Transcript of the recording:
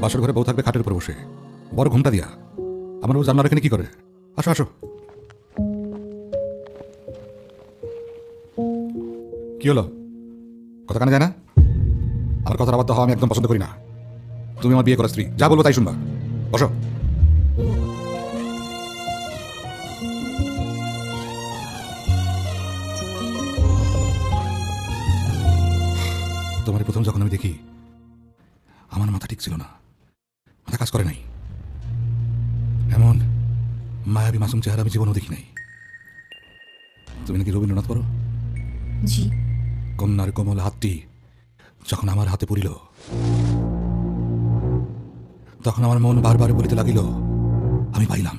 বাসর ঘরে বউ থাকবে খাটের উপর বসে। বড় ঘুমটা দিয়া। আমার বউ জানলার এখানে কি করে? আসো আসো। কি হলো? কথা কানে যায় না? আমার কথার আবদ্ধ হওয়া আমি একদম পছন্দ করি না। তুমি আমার বিয়ে করা স্ত্রী। যা বলব তাই শুনবা। বসো। তোমার প্রথম যখন আমি দেখি আমার মাথা ঠিক ছিল না। মাথা কাজ করে নাই। এমন মায়াবী মাসুম চেহারা আমি জীবনও দেখি নাই। তুমি নাকি রবীন্দ্রনাথ পড়ো? জি। কন্যার কোমল হাতটি যখন আমার হাতে পড়িল তখন আমার মন বারবার বলিতে লাগিল আমি পাইলাম।